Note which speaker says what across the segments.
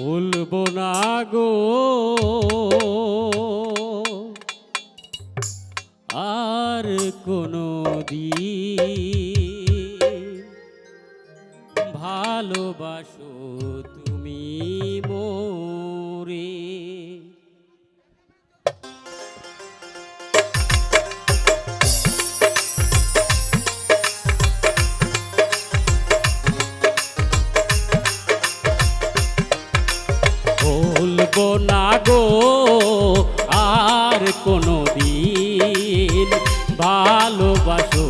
Speaker 1: বলব না গো। আর কোনো দিন ভালোবাসো দিন ভালোবাসো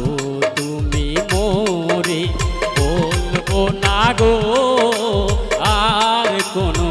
Speaker 1: তুমি মোরে। বলব না গো আর কোনো